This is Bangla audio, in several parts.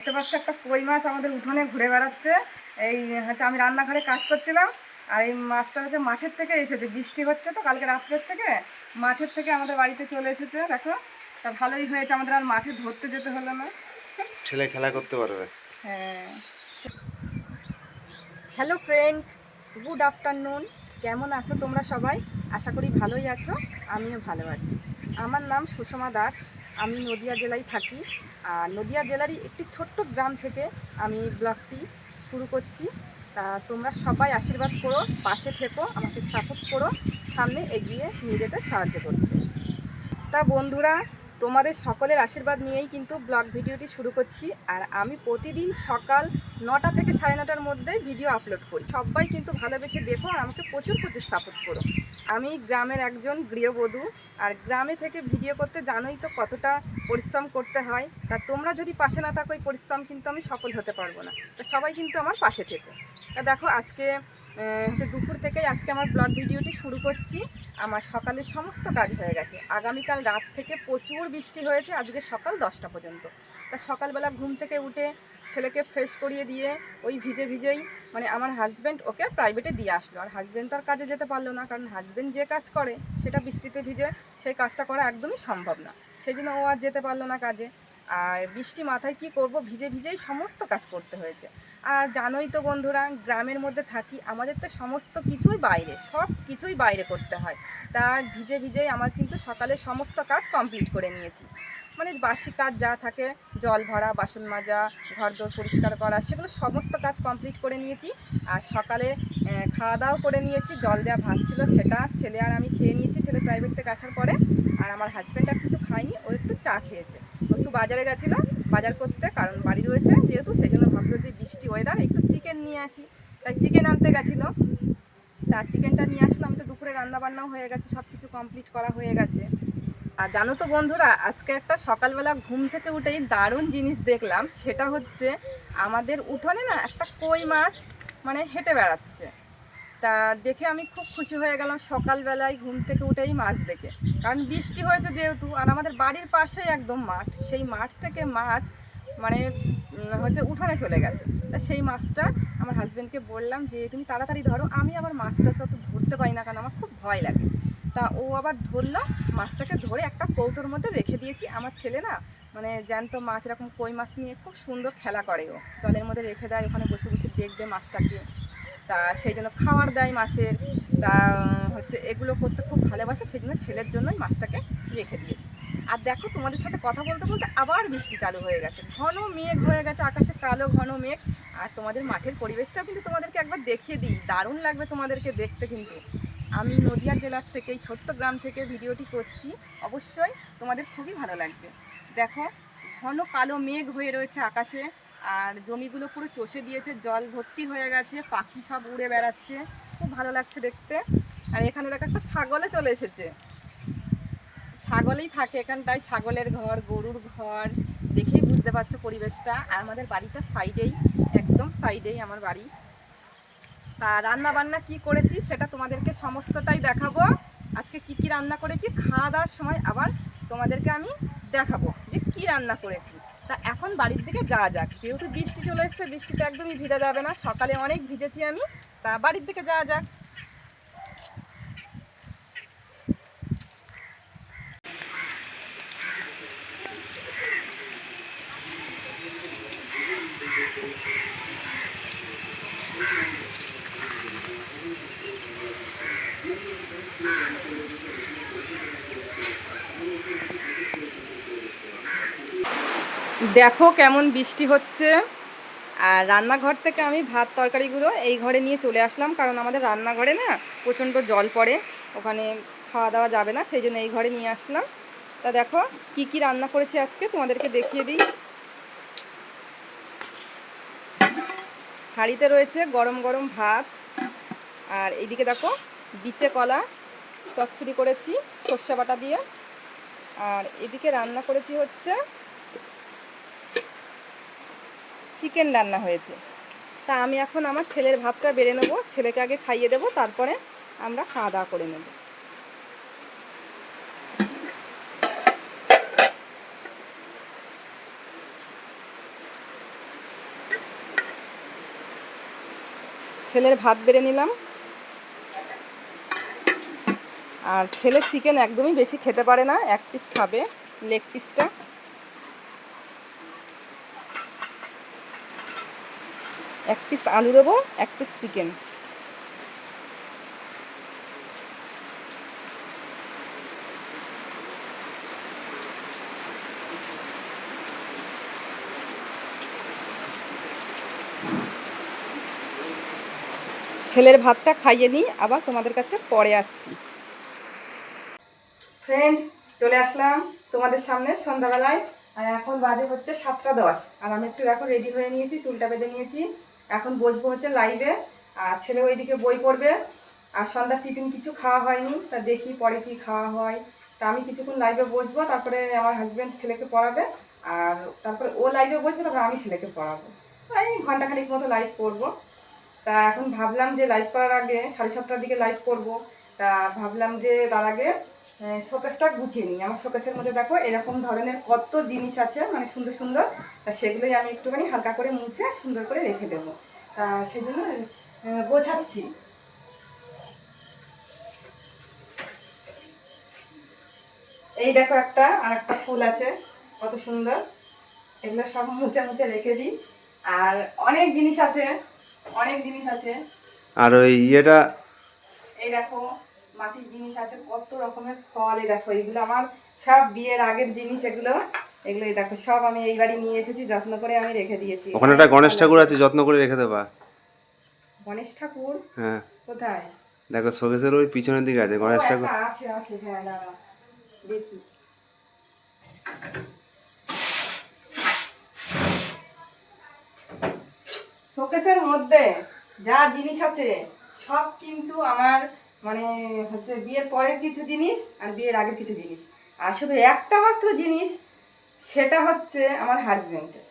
দেখতে পাচ্ছি একটা কই মাছ আমাদের উঠোনে ঘুরে বেড়াচ্ছে। এই হচ্ছে আমি রান্নাঘরে কাজ করছিলাম আর এই মাছটা হচ্ছে মাঠের থেকে এসেছে। বৃষ্টি হচ্ছে তো কালকে রাত্রের থেকে মাঠের থেকে আমাদের বাড়িতে চলে এসেছে দেখো। তা ভালোই হয়েছে আমাদের আর মাঠে ধরতে যেতে হলো না। ছেলে খেলা করতে পারবে। হ্যাঁ। হ্যালো ফ্রেন্ড গুড আফটারনুন কেমন আছো তোমরা সবাই? আশা করি ভালোই আছো আমিও ভালো আছি। আমার নাম সুষমা দাস। আমি নদিয়া জেলায় থাকি। আর নদিয়া জেলারই একটি ছোট্ট গ্রাম থেকে আমি ব্লগটি শুরু করছি। তা তোমরা সবাই আশীর্বাদ করো, পাশে থেকো, আমাকে সাপোর্ট করো, সামনে এগিয়ে নিয়ে যেতে সাহায্য করতে তা বন্ধুরা তোমাদের সকলের আশীর্বাদ নিয়েই কিন্তু ব্লগ ভিডিওটি শুরু করছি। আর আমি প্রতিদিন সকাল নটা থেকে সাড়ে নটার মধ্যে ভিডিও আপলোড করি। সবাই কিন্তু ভালোবেসে দেখো আর আমাকে প্রচুর প্রচুর সাপোর্ট করো। আমি গ্রামের একজন গৃহবধূ, আর গ্রামে থেকে ভিডিও করতে জানোই তো কতটা পরিশ্রম করতে হয়। তা তোমরা যদি পাশে না থাকো পরিশ্রম কিন্তু আমি সফল হতে পারব না। তা সবাই কিন্তু আমার পাশে থেকো। তা দেখো, আজকে হচ্ছে দুপুর থেকেই আজকে আমার ব্লগ ভিডিওটি শুরু করছি। আমার সকালের সমস্ত কাজ হয়ে গেছে। আগামীকাল রাত থেকে প্রচুর বৃষ্টি হয়েছে, আজকে সকাল দশটা পর্যন্ত। তা সকালবেলা ঘুম থেকে উঠে ছেলেকে ফ্রেশ করিয়ে দিয়ে ওই ভিজে ভিজেই মানে আমার হাজব্যান্ড ওকে প্রাইভেটে দিয়ে আসলো। আর হাজব্যান্ড তো আর কাজে যেতে পারল না, কারণ হাজব্যান্ড যে কাজ করে সেটা বৃষ্টিতে ভিজে সেই কাজটা করা একদমই সম্ভব না। সেই জন্য ও আর যেতে পারল না কাজে। আর বৃষ্টি মাথায় কি করব? ভিজে ভিজেই সমস্ত কাজ করতে হয়েছে। আর জানোই তো বন্ধুরা, গ্রামের মধ্যে থাকি, আমাদের তো সমস্ত কিছুই বাইরে, সব কিছুই বাইরে করতে হয়। তার ভিজে ভিজেই আমার কিন্তু সকালে সমস্ত কাজ কমপ্লিট করে নিয়েছি। মানে বাসি কাজ যা থাকে, জল ভরা, বাসন মাজা ঘর দোর পরিষ্কার করা, সেগুলো সমস্ত কাজ কমপ্লিট করে নিয়েছি। আর সকালে খাওয়া দাওয়া করে নিয়েছি, জল দেওয়া ভাত ছিল সেটা ছেলে আর আমি খেয়ে নিয়েছি, ছেলে প্রাইভেট থেকে আসার পরে। আর আমার হাজব্যান্ড আর কিছু খায়নি, ও একটু চা খেয়েছে। ও একটু বাজারে গেছিল, বাজার করতে, কারণ বাড়ি রয়েছে যেহেতু সেই জন্য ভাবলো যে বৃষ্টি ওয়েদার একটু চিকেন নিয়ে আসি। তাই চিকেন আনতে গেছিল। তা চিকেনটা নিয়ে আসলাম, তো দুপুরে রান্না বান্নাও হয়ে গেছে সব কিছু কমপ্লিট করা হয়ে গেছে। আর জানো তো বন্ধুরা, আজকে একটা সকালবেলা ঘুম থেকে উঠেই দারুণ জিনিস দেখলাম, সেটা হচ্ছে আমাদের উঠোনে না একটা কই মাছ মানে হেঁটে বেড়াচ্ছে। তা দেখে আমি খুব খুশি হয়ে গেলাম সকালবেলায় ঘুম থেকে উঠেই মাছ দেখে। কারণ বৃষ্টি হয়েছে যেহেতু, আর আমাদের বাড়ির পাশেই একদম মাঠ, সেই মাঠ থেকে মাছ মানে হচ্ছে উঠানে চলে গেছে। তা সেই মাছটা আমার হাজব্যান্ডকে বললাম যে, তুমি তাড়াতাড়ি ধরো, আমি আবার মাছটা তো ধরতে পারি না, কারণ আমার খুব ভয় লাগে। তা ও আবার ধরলো, মাছটাকে ধরে একটা কৌটোর মধ্যে রেখে দিয়েছি। আমার ছেলে না মানে জ্যান্ত মাছ, এরকম কই মাছ নিয়ে খুব সুন্দর খেলা করে ও। জলের মধ্যে রেখে দেয়, ওখানে বসে বসে দেখবে মাছটাকে। তা সেই জন্য খাবার দেয় মাছের। তা হচ্ছে এগুলো করতে খুব ভালোবাসে, সেই জন্য ছেলের জন্যই মাছটাকে রেখে দিয়েছি। আর দেখো তোমাদের সাথে কথা বলতে বলতে আবার বৃষ্টি চালু হয়ে গেছে। ঘন মেঘ হয়ে গেছে, আকাশে কালো ঘন মেঘ। আর তোমাদের মাঠের পরিবেশটাও কিন্তু তোমাদেরকে একবার দেখিয়ে দিই। দারুণ লাগবে তোমাদেরকে দেখতে কিন্তু। আমি নদিয়া জেলার থেকে এই ছোট্ট গ্রাম থেকে ভিডিওটি করছি। অবশ্যই তোমাদের খুবই ভালো লাগবে। দেখো, ঘন কালো মেঘ হয়ে রয়েছে আকাশে, আর জমিগুলো পুরো চষে দিয়েছে, জল ভর্তি হয়ে গেছে, পাখি সব উড়ে বেড়াচ্ছে। খুব ভালো লাগছে দেখতে। আর এখানে দেখো, একটা ছাগলে চলে এসেছে। ছাগলেই থাকে এখানটায়, ছাগলের ঘর, গরুর ঘর। দেখেই বুঝতে পারছ পরিবেশটা। আর আমাদের বাড়িটা সাইডেই, একদম সাইডেই আমার বাড়ি। তা রান্না বান্না কি করেছি সেটা তোমাদেরকে সমস্তটাই দেখাবো। আজকে কি কি রান্না করেছি, খাওয়া দাওয়ার সময় আবার তোমাদেরকে আমি দেখাবো যে কি রান্না করেছি। তা এখন বাড়ির দিকে যাওয়া যাক, যেহেতু বৃষ্টি চলে এসছে, বৃষ্টিতে একদমই ভিজা যাবে না, সকালে অনেক ভিজেছি আমি, তা বাড়ির দিকে যাওয়া যাক। দেখো কেমন বৃষ্টি হচ্ছে। আর রান্নাঘর থেকে আমি ভাত, তরকারিগুলো এই ঘরে নিয়ে চলে আসলাম, কারণ আমাদের রান্নাঘরে না প্রচণ্ড জল পড়ে, ওখানে খাওয়া দাওয়া যাবে না, সেই জন্য এই ঘরে নিয়ে আসলাম। তা দেখো, কি কি রান্না করেছি আজকে তোমাদেরকে দেখিয়ে দিই। হাঁড়িতে রয়েছে গরম গরম ভাত, আর এইদিকে দেখো, বিচে কলা, চচ্চড়ি করেছি, সর্ষে বাটা দিয়ে। আর এদিকে রান্না করেছি হচ্ছে চিকেন রান্না হয়েছে। তা আমি এখন আমার ছেলের ভাতটা বেড়ে নেব, ছেলেকে আগে খাইয়ে দেবো, তারপরে আমরা খাওয়া দাওয়া করে নেব। ছেলের ভাত বেড়ে নিলাম। আর ছেলে চিকেন একদমই বেশি খেতে পারে না, এক পিস খাবে লেগ পিসটা এক পিস আলু দেবো, এক পিস চিকেন ছেলের ভাতটা খাইয়ে নিই, আবার তোমাদের কাছে পরে আসছি। ফ্রেন্ড চলে আসলাম তোমাদের সামনে সন্ধ্যাবেলায়, আর এখন বাজে হচ্ছে সাতটা দশ। আর আমি একটু দেখো রেডি হয়ে নিয়েছি, চুলটা বেঁধে নিয়েছি। এখন বসবো হচ্ছে লাইভে আর ছেলে ওইদিকে বই পড়বে। আর সন্ধ্যার টিফিন কিছু খাওয়া হয়নি, তা দেখি পরে কি খাওয়া হয়। তা আমি কিছুক্ষণ লাইভে বসবো, তারপরে আমার হাজব্যান্ড ছেলেকে পড়াবে, আর তারপরে ও লাইভে বসবে, তারপরে আমি ছেলেকে পড়াবো। এই ঘন্টাখানিক মতো লাইভ করব। তা এখন ভাবলাম যে লাইভ করার আগে সাড়ে সাতটার দিকে লাইভ করব। তা ভাবলাম যে তার আগে শোকেসটা গুছিয়ে নিই। আমার শোকেসের মধ্যে দেখো এরকম ধরনের কত জিনিস আছে মানে সুন্দর সুন্দর তা সেগুলোই আমি একটুখানি হালকা করে মুছে সুন্দর করে রেখে দেবো। তা সেই জন্য গোছাচ্ছি। এই দেখো একটা আর একটা ফুল আছে কত সুন্দর। এগুলো সব মুছে মুছে রেখে দিই। আর অনেক জিনিস আছে অনেক জিনিস আছে। আর ওই ইয়েটা? এই দেখো মাটির জিনিস আছে কত রকমের ফল এই দেখো এগুলো আমার সব বিয়ের আগের জিনিস এগুলো এগুলো এই দেখো সব আমি এইবারই নিয়ে এসেছি যত্ন করে আমি রেখে দিয়েছি। ওখানে একটা গণেশ ঠাকুর আছে যত্ন করে রেখে দেবা। গণেশ ঠাকুর? হ্যাঁ। কোথায়? দেখো শোকেসের ওই পিছনের দিকে আছে গণেশ ঠাকুর। আছে আছে হ্যাঁ দাঁড়া দেখি। শোকেসের মধ্যে যা জিনিস আছে সব কিন্তু আমার মানে হচ্ছে বিয়ের পরের কিছু জিনিস আর বিয়ের আগের কিছু জিনিস। আর শুধু একটা মাত্র জিনিস সেটা হচ্ছে আমার হাজবেন্ডের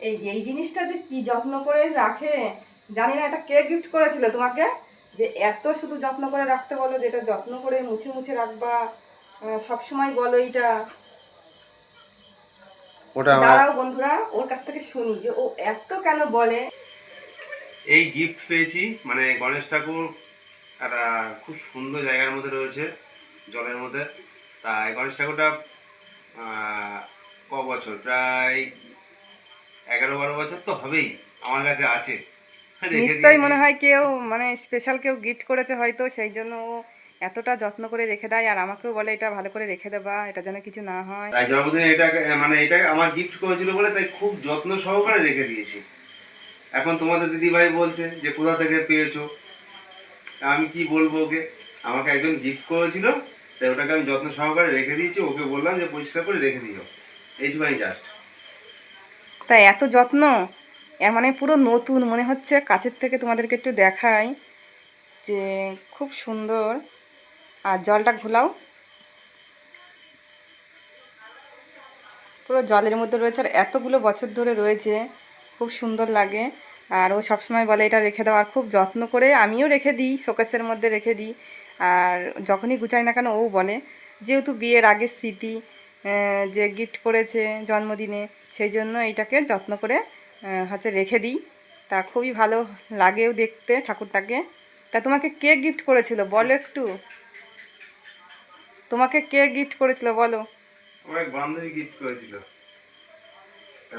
এই যে এই জিনিসটা যে কি যত্ন করে রাখে জানি না এটা কে গিফট করেছিল তোমাকে? যে এত শুধু যত্ন করে রাখতে বলো যে এটা যত্ন করে মুছে মুছে রাখবা সব সময় বলো এইটা। ওটা দাঁড়াও বন্ধুরা ওর কাছ থেকে শুনি যে ও এত কেন বলে? এই গিফট পেয়েছি মানে গণেশ ঠাকুর আহ, খুব সুন্দর জায়গার মধ্যে রয়েছে জলের মধ্যে। তা এই গণেশ ঠাকুরটা ক বছর? প্রায় এগারো বারো বছর তো হবেই আমার কাছে আছে। নিশ্চয়ই মনে হয় কেউ মানে স্পেশাল কেউ গিফট করেছে হয়তো সেই জন্য ও এতটা যত্ন করে রেখে দেয় আর আমাকেও বলে এটা ভালো করে রেখে দেবা এটা যেন কিছু না হয়। তাই জন্মদিনে এটা মানে এটা আমার গিফট করেছিল বলে তাই খুব যত্ন সহকারে রেখে দিয়েছি। এখন তোমাদের দিদিভাই বলছে যে কোথা থেকে পেয়েছ? আমি কি বলব ওকে? আমাকে একজন গিফট করেছিল, তাই ওটাকে আমি যত্ন সহকারে রেখে দিয়েছি, ওকে বললাম যে পরিষ্কার করে রেখে দিও। এইটুখানি জাস্ট তাই এত যত্ন? মানে পুরো নতুন, মনে হচ্ছে কাছের থেকে তোমাদেরকে একটু দেখাই যে খুব সুন্দর। আর জলটা ঘোলাও। পুরো জলের মধ্যে রয়েছে, আর এতগুলো বছর ধরে রয়েছে, খুব সুন্দর লাগে। আর ও সবসময় বলে, এটা রেখে দাও। আর খুব যত্ন করে আমিও রেখে দিই, শোকেসের মধ্যে রেখে দিই। আর যখনই গুছাই না কেন, ও বলে, যেহেতু বিয়ের আগের স্মৃতি যে গিফট করেছে জন্মদিনে, সেই জন্য এইটাকে যত্ন করে হচ্ছে রেখে দিই। তা খুবই ভালো লাগেও দেখতে ঠাকুরটাকে। তা তোমাকে কে গিফট করেছিল? বলো একটু। তোমাকে কে গিফট করেছিল? বলো। বান্ধবী গিফট করেছিল।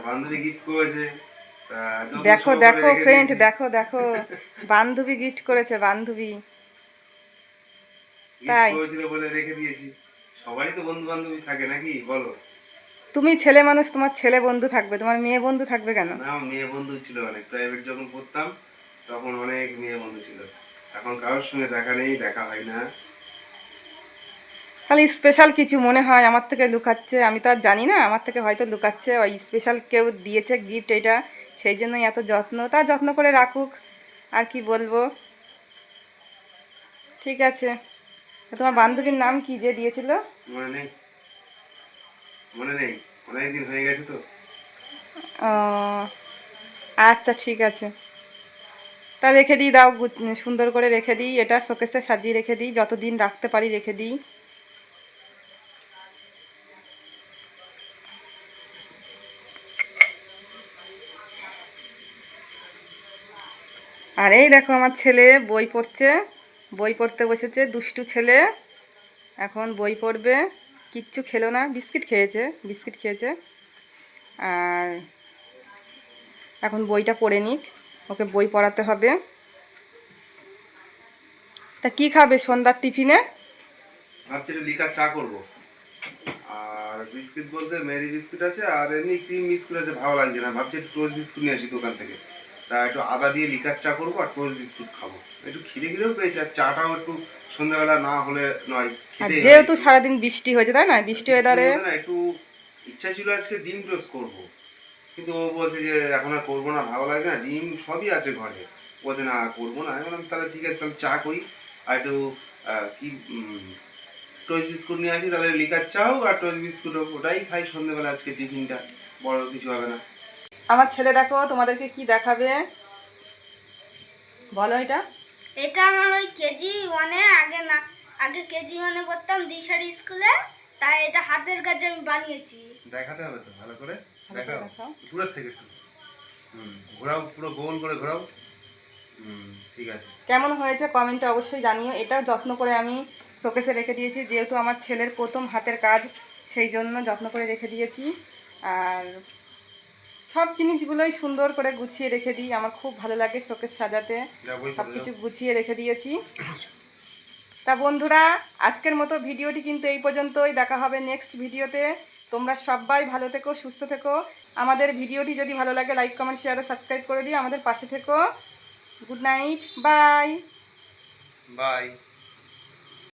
বান্ধবী গিফট করেছে দেখো দেখো ফ্রেন্ড দেখো দেখো। বান্ধবী গিফট করেছে বান্ধবী। তাই। বলে রেখে দিয়েছি। সবারই তো বন্ধু বান্ধবী থাকে নাকি? বলো। তুমি ছেলে মানুষ তোমার ছেলে বন্ধু থাকবে। তোমার মেয়ে বন্ধু থাকবে কেন? না মেয়ে বন্ধু ছিল অনেক। প্রাইভেট যখন পড়তাম তখন অনেক মেয়ে বন্ধু ছিল। এখন কারোর সঙ্গে দেখা নেই দেখা হয় না। খালি স্পেশাল কিছু মনে হয় আমার থেকে লুকাচ্ছে? আমি তো আর জানি না আমার থেকে হয়তো লুকাচ্ছে। ওই স্পেশাল কেউ দিয়েছে গিফট এটা সেই জন্যই এত যত্ন। তা যত্ন করে রাখুক আর কি বলব? ঠিক আছে। তোমার বান্ধবীর নাম কি যে দিয়েছিল? মনে নেই। মনে নেই। অনেকদিন হয়ে গেছে তো। ও, আচ্ছা ঠিক আছে। তা রেখে দিই দাও সুন্দর করে রেখে দিই। এটা শোকেসে সাজিয়ে রেখে দিই। যতদিন রাখতে পারি রেখে দিই। আর এই দেখো আমার ছেলে বই পড়ছে। বই পড়তে বসেছে, দুষ্টু ছেলে। এখন বই পড়বে। কিচ্ছু খেলো না, বিস্কিট খেয়েছে বিস্কিট খেয়েছে। আর এখন বইটা পড়ে নিক, ওকে বই পড়াতে হবে। তা কি খাবে সন্ধ্যার টিফিনে? চা আর বিস্কিট বলতে মেরি বিস্কুট আছে, আর এমনি ক্রিম বিস্কুট আছে, ভালো লাগছে না। ভাবছি টোস্ট বিস্কুট নিয়ে আসি দোকান থেকে। তা একটু আদা দিয়ে লিকার চা করব আর টোস্ট বিস্কুট খাব। একটু খিদে খিদেও পেয়েছে আর চাটাও একটু সন্ধ্যাবেলা না হলে নয় যেহেতু সারাদিন বৃষ্টি হয়েছে তাই না? বৃষ্টি ওয়েদারে না, একটু ইচ্ছা ছিল আজকে ডিম টোস্ট করব। কিন্তু ও বলছে যে এখন আর করব না ভালো লাগছে না ডিম সবই আছে ঘরে। বলছে না করব না। আমি বললাম তাহলে ঠিক আছে তাহলে চা করি। আর একটু কি টোস্ট বিস্কুট নিয়ে আসি তাহলে লিকার চাও আর টোস্ট বিস্কুট ওটাই খাই সন্ধ্যেবেলা আজকে টিফিনটা। বড় কিছু হবে না। আমার ছেলে দেখো তোমাদেরকে কি দেখাবে? বলো এটা। এটা আমার ওই কেজি ওয়ানে আগে না আগে কেজি ওয়ানে পড়তাম দিশারি স্কুলে তাই এটা হাতের কাছে আমি বানিয়েছি। দেখাতে হবে তো ভালো করে? দেখাও। দূরের থেকে একটু। হুম ঘোরাও পুরো গোল করে ঘোরাও। ঠিক আছে। কেমন হয়েছে কমেন্টে অবশ্যই জানিও। এটাও যত্ন করে আমি শোকেসে রেখে দিয়েছি যেহেতু আমার ছেলের প্রথম হাতের কাজ সেই জন্য যত্ন করে রেখে দিয়েছি। আর সব জিনিসগুলোই সুন্দর করে গুছিয়ে রেখে দিই। আমার খুব ভালো লাগে শোকেস সাজাতে। সব কিছু গুছিয়ে রেখে দিয়েছি। তা বন্ধুরা আজকের মতো ভিডিওটি কিন্তু এই পর্যন্তই। দেখা হবে নেক্সট ভিডিওতে। তোমরা সবাই ভালো থেকো সুস্থ থেকো। আমাদের ভিডিওটি যদি ভালো লাগে লাইক কমেন্ট শেয়ার ও সাবস্ক্রাইব করে দিই আমাদের পাশে থেকো। Good night bye bye